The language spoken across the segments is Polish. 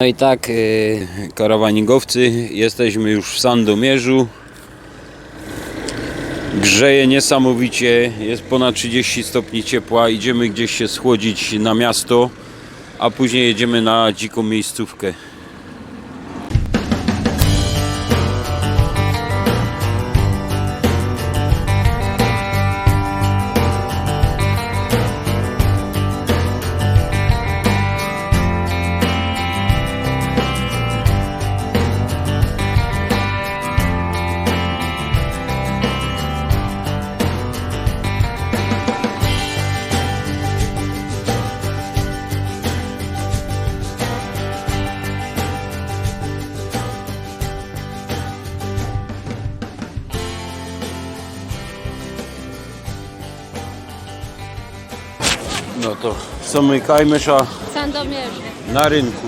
No i tak, yy, karawaningowcy, jesteśmy już w Sandomierzu. Grzeje niesamowicie, jest ponad 30 stopni ciepła. Idziemy gdzieś się schłodzić na miasto, a później jedziemy na dziką miejscówkę. Zamykajmy się Sandomierze. na rynku.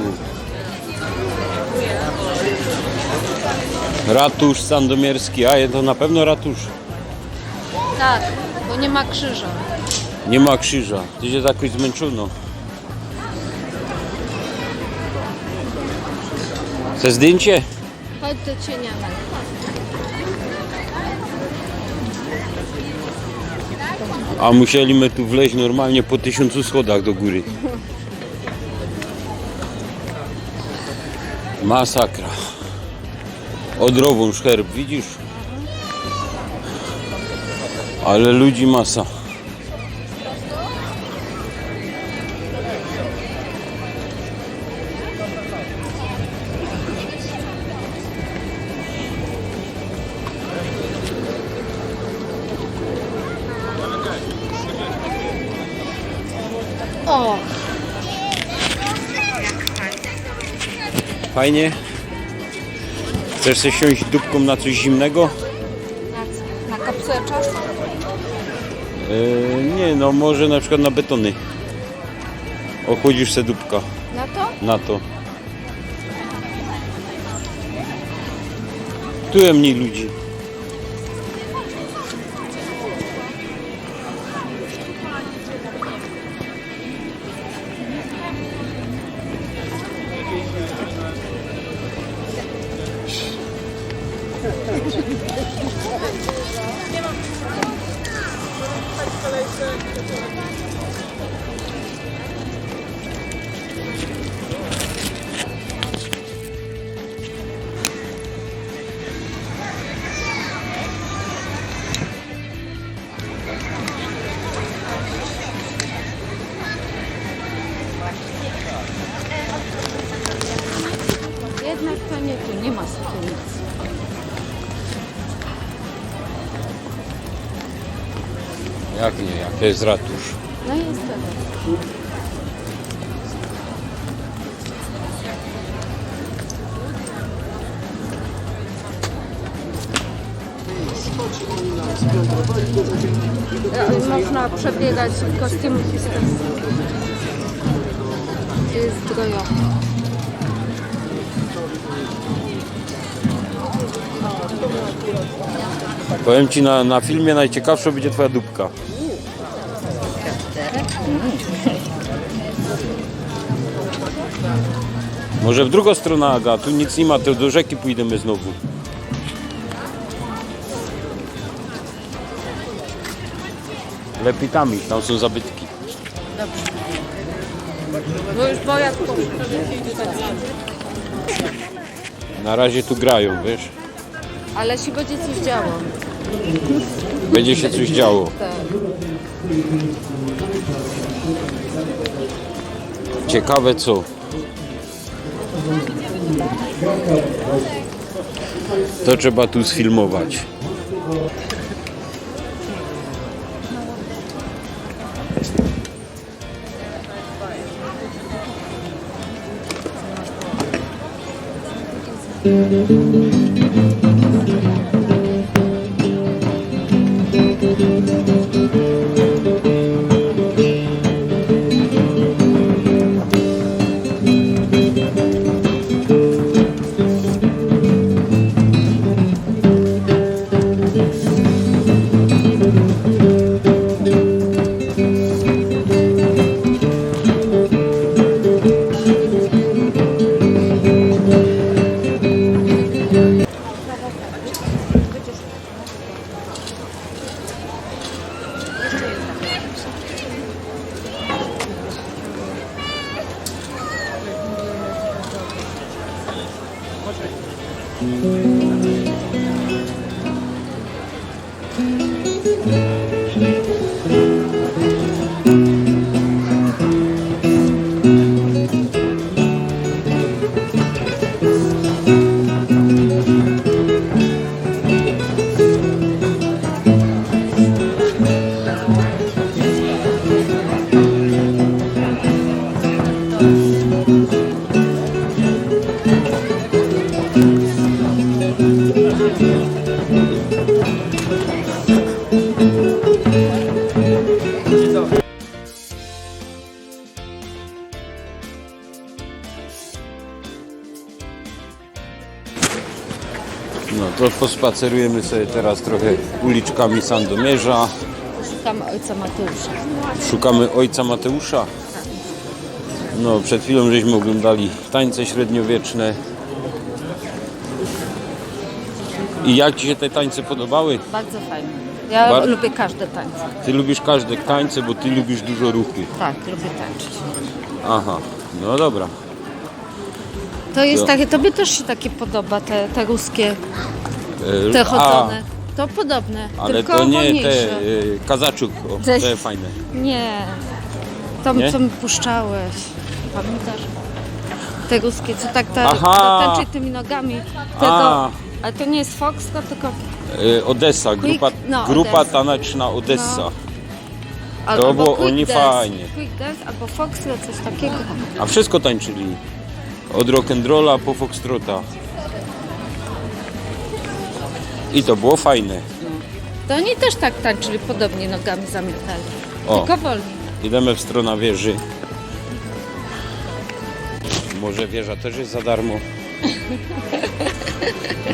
Ratusz sandomierski, a to na pewno ratusz. Tak, bo nie ma krzyża. Nie ma krzyża. Ty się jakoś zmęczono. Chce zdjęcie? Chodź do cieniana. A musieliśmy tu wleźć normalnie po tysiącu schodach do góry. Masakra. Odrową szcherb, widzisz? Ale ludzi masa. Fajnie. Chcesz się siąść dupką na coś zimnego? na, na kapsułę czasu? Yy, nie, no może na przykład na betony. Ochłodzisz se dupka Na to? na to. Tu mniej ludzi. Nie ma sytuacji. Jak nie, jak to jest ratusz. No jest to. Można przebiegać kostium zbrojowy. Powiem ci, na, na filmie najciekawsza będzie twoja dupka. Może w drugą stronę, Aga, tu nic nie ma, to do rzeki pójdziemy znowu. Lepiej tam są zabytki. Bo już boja Na razie tu grają, wiesz? Ale się będzie coś działo. Będzie się coś działo. Tak. Ciekawe co. To trzeba tu sfilmować. Pospacerujemy sobie teraz trochę uliczkami Sandomierza. Szukam ojca Mateusza. Szukamy ojca Mateusza. No, przed chwilą żeśmy oglądali tańce średniowieczne. I jak Ci się te tańce podobały? Bardzo fajny. Ja Bar- lubię każde tańce. Ty lubisz każde tańce, bo Ty lubisz dużo ruchu. Tak, lubię tańczyć. Aha, no dobra. To jest takie, tobie też się takie podoba, te, te ruskie, te a, chodzone. To podobne, ale tylko to nie wolniejsze. te e, kazaczuk, o, Te- te fajne. Nie. To, Nie? co mi puszczałeś. Pamiętasz? Te ruskie, co tak ta, Aha. to tańczy tymi nogami. Tego, A. ale to nie jest foxtrot, tylko E, Odessa, grupa, no, grupa Odessa. taneczna Odessa. No. To było quick oni dance. fajnie. Quick dance albo foxtrot, coś takiego. A wszystko tańczyli. Od rock'n'rolla po foxtrota. I to było fajne. To oni też tak tańczyli, podobnie nogami zamiatali. O. Tylko wolniej. Idziemy w stronę wieży. Może wieża też jest za darmo.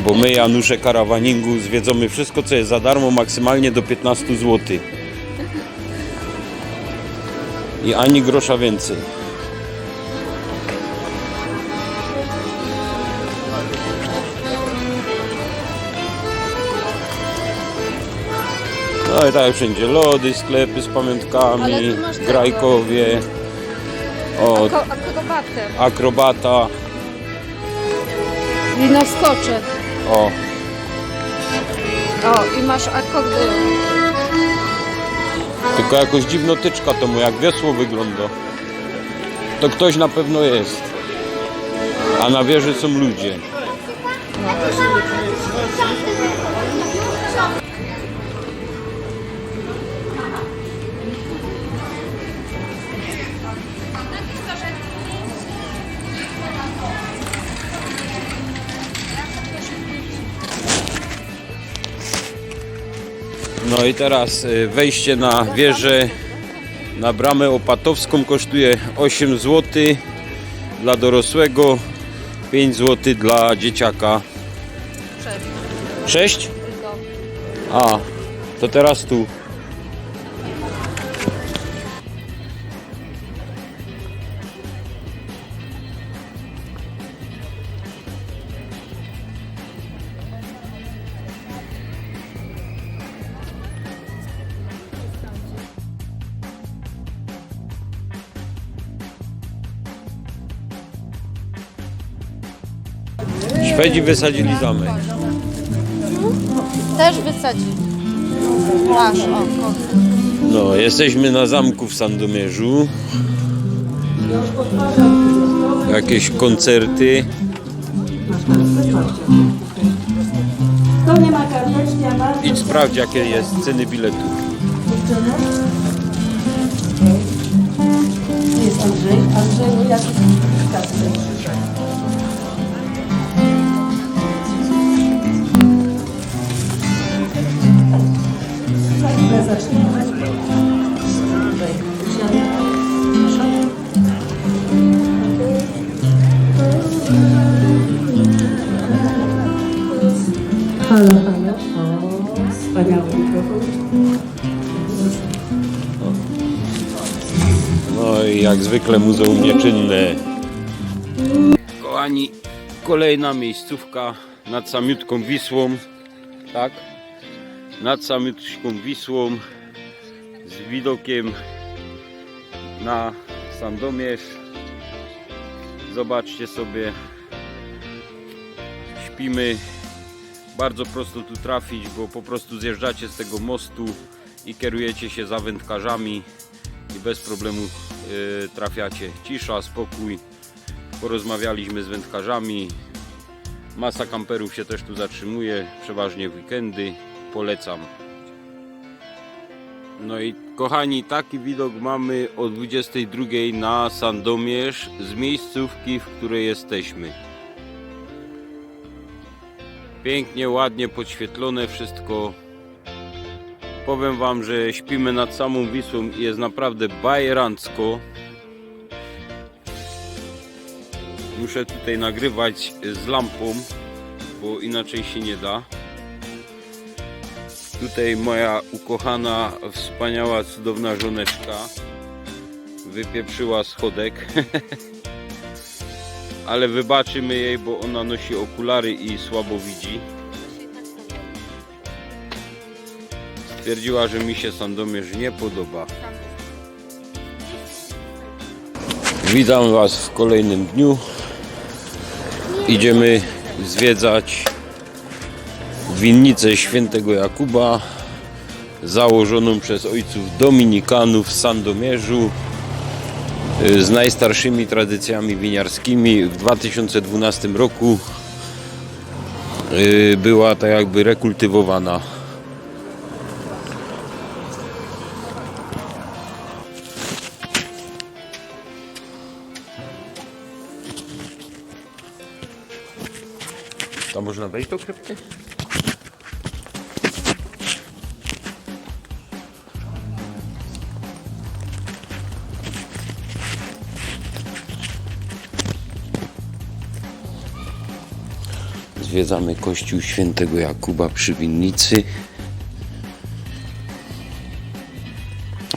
Bo my, Janusze Karawaningu, zwiedzamy wszystko, co jest za darmo, maksymalnie do 15 zł. I ani grosza więcej. No jak wszędzie lody, sklepy z Ale pamiątkami, tu masz tego. grajkowie, o, Ko- akrobatem. akrobata, I na skocze. o, O, i masz akordeon. tylko jakoś dziwno tyczka to mu, jak wiosło wygląda. To ktoś na pewno jest. A na wieży są ludzie. No i teraz y, wejście na wieżę na bramę opatowską kosztuje 8 zł dla dorosłego, 5 zł dla dzieciaka. Sześć. 6? Tylko. A, to teraz tu. Szwedzi wysadzili zamek. Też wysadzi. Masz, o. No, jesteśmy na zamku w Sandomierzu. Jakieś koncerty. To nie ma karteczki, a Idź sprawdź jakie jest ceny biletu. jest Andrzej. Andrzej, kasy? Zwykle muzeum nieczynne. Kochani, kolejna miejscówka nad samiutką Wisłą. Tak? Nad samiutką Wisłą z widokiem na Sandomierz. Zobaczcie sobie śpimy. Bardzo prosto tu trafić, bo po prostu zjeżdżacie z tego mostu i kierujecie się za wędkarzami i bez problemu trafiacie. Cisza, spokój. Porozmawialiśmy z wędkarzami. Masa kamperów się też tu zatrzymuje, przeważnie w weekendy. Polecam. No i kochani, taki widok mamy o 22 na Sandomierz z miejscówki, w której jesteśmy. Pięknie, ładnie podświetlone wszystko. Powiem Wam, że śpimy nad samą Wisłą i jest naprawdę bajerancko. Muszę tutaj nagrywać z lampą, bo inaczej się nie da. Tutaj moja ukochana, wspaniała, cudowna żoneczka wypieprzyła schodek. Ale wybaczymy jej, bo ona nosi okulary i słabo widzi. Stwierdziła, że mi się Sandomierz nie podoba. Witam Was w kolejnym dniu. Idziemy zwiedzać winnicę świętego Jakuba założoną przez ojców dominikanów w Sandomierzu y, z najstarszymi tradycjami winiarskimi. W 2012 roku y, była tak jakby rekultywowana. Można wejść do krypty? Zwiedzamy kościół świętego Jakuba przy winnicy.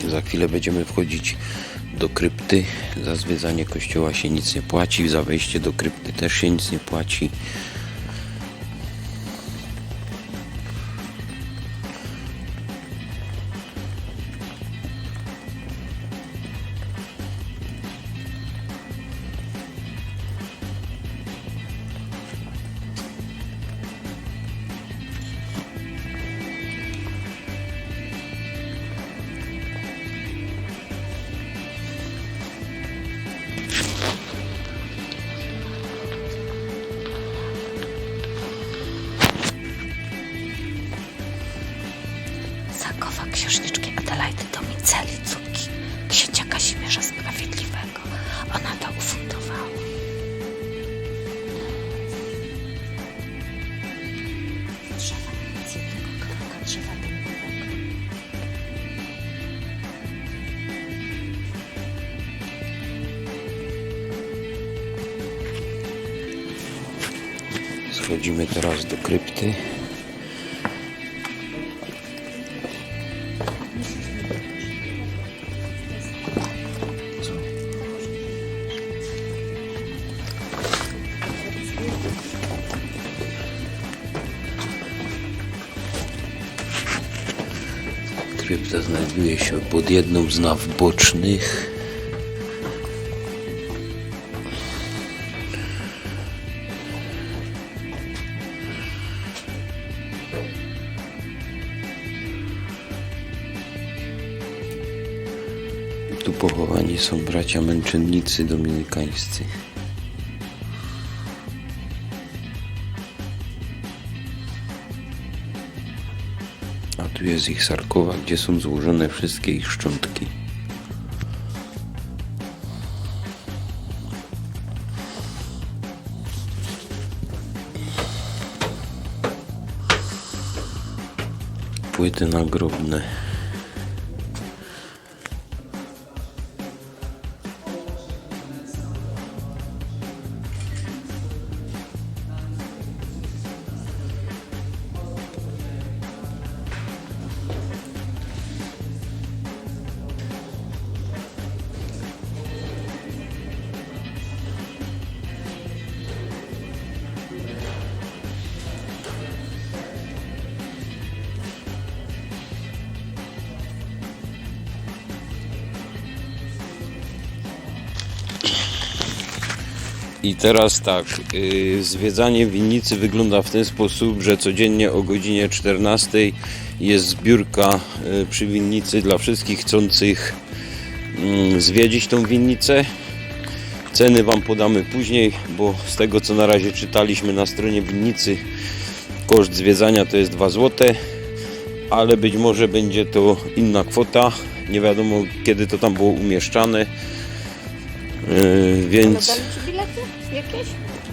Za chwilę będziemy wchodzić do krypty. Za zwiedzanie kościoła się nic nie płaci, za wejście do krypty też się nic nie płaci. Księżniczki Adelaidy Domiceli, córki księcia Kazimierza Sprawiedliwego. Ona to ufundowała. Schodzimy teraz do krypty. Znajduje się pod jedną z naw bocznych. Tu pochowani są bracia męczennicy dominikańscy. Tu jest ich sarkowa, gdzie są złożone wszystkie ich szczątki. Płyty nagrobne. I teraz tak, yy, zwiedzanie winnicy wygląda w ten sposób, że codziennie o godzinie 14 jest zbiórka yy, przy winnicy dla wszystkich chcących yy, zwiedzić tą winnicę. Ceny Wam podamy później, bo z tego co na razie czytaliśmy na stronie winnicy, koszt zwiedzania to jest 2 zł, ale być może będzie to inna kwota. Nie wiadomo kiedy to tam było umieszczane. Yy, więc. Jakieś?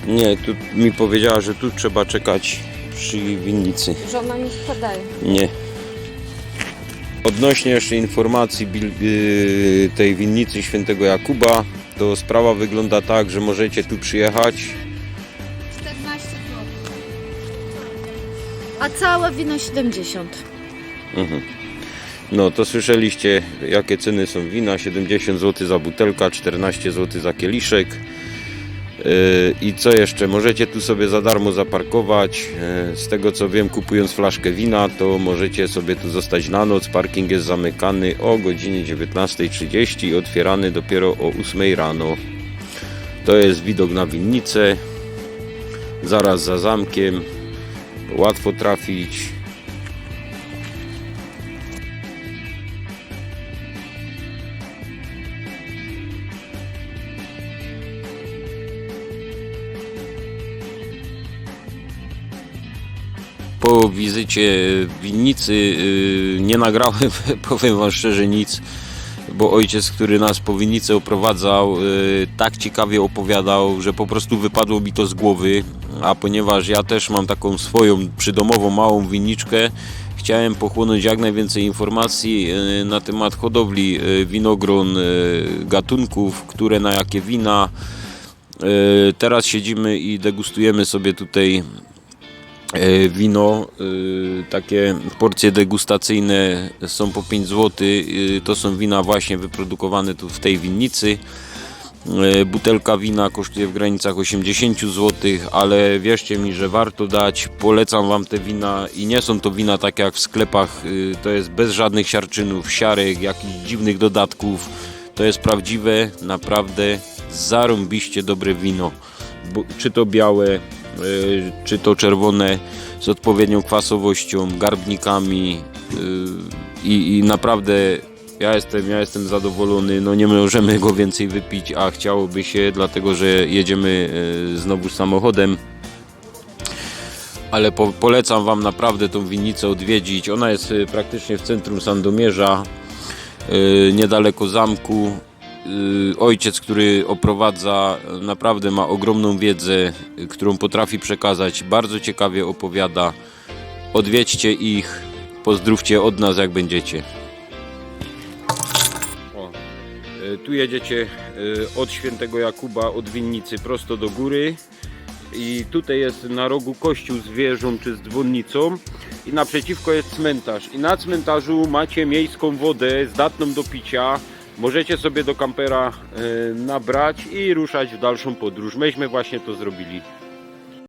Nie, tu mi powiedziała, że tu trzeba czekać przy winnicy. Że ona nie spadaje. Nie. Odnośnie jeszcze informacji yy, tej winnicy świętego Jakuba, to sprawa wygląda tak, że możecie tu przyjechać. 14 zł. A całe wino 70. No to słyszeliście jakie ceny są wina. 70 zł za butelka, 14 zł za kieliszek. Yy, I co jeszcze? Możecie tu sobie za darmo zaparkować. Yy, Z tego co wiem, kupując flaszkę wina, to możecie sobie tu zostać na noc. Parking jest zamykany o godzinie 19.30 i otwierany dopiero o 8 rano. To jest widok na winnicę. Zaraz za zamkiem. Łatwo trafić. Po wizycie winnicy yy, nie nagrałem, powiem Wam szczerze, nic, bo ojciec, który nas po winnicy oprowadzał, yy, tak ciekawie opowiadał, że po prostu wypadło mi to z głowy, a ponieważ ja też mam taką swoją przydomową małą winniczkę, chciałem pochłonąć jak najwięcej informacji yy, na temat hodowli winogron, gatunków, które na jakie wina. Teraz siedzimy i degustujemy sobie tutaj wino, y, takie porcje degustacyjne są po 5 zł. y, To są wina właśnie wyprodukowane tu w tej winnicy. E, Butelka wina kosztuje w granicach 80 zł, ale wierzcie mi, że warto dać. Polecam Wam te wina i nie są to wina tak jak w sklepach. To jest bez żadnych siarczynów, siarek, jakichś dziwnych dodatków. To jest prawdziwe, naprawdę zarąbiście dobre wino. Czy to białe, czy to czerwone z odpowiednią kwasowością, garbnikami y, i, i naprawdę ja jestem, ja jestem zadowolony, no nie możemy go więcej wypić, a chciałoby się, dlatego że jedziemy y, znowu samochodem. Ale po, polecam Wam naprawdę tą winnicę odwiedzić. Ona jest y, praktycznie w centrum Sandomierza, y, niedaleko zamku. Y, Ojciec, który oprowadza, naprawdę ma ogromną wiedzę, którą potrafi przekazać. Bardzo ciekawie opowiada. Odwiedźcie ich, pozdrówcie od nas, jak będziecie. O, y, tu jedziecie y, od Świętego Jakuba, od winnicy prosto do góry. I tutaj jest na rogu kościół z wieżą czy z dzwonnicą. I naprzeciwko jest cmentarz. I na cmentarzu macie miejską wodę zdatną do picia. Możecie sobie do kampera y, nabrać i ruszać w dalszą podróż. Myśmy właśnie to zrobili.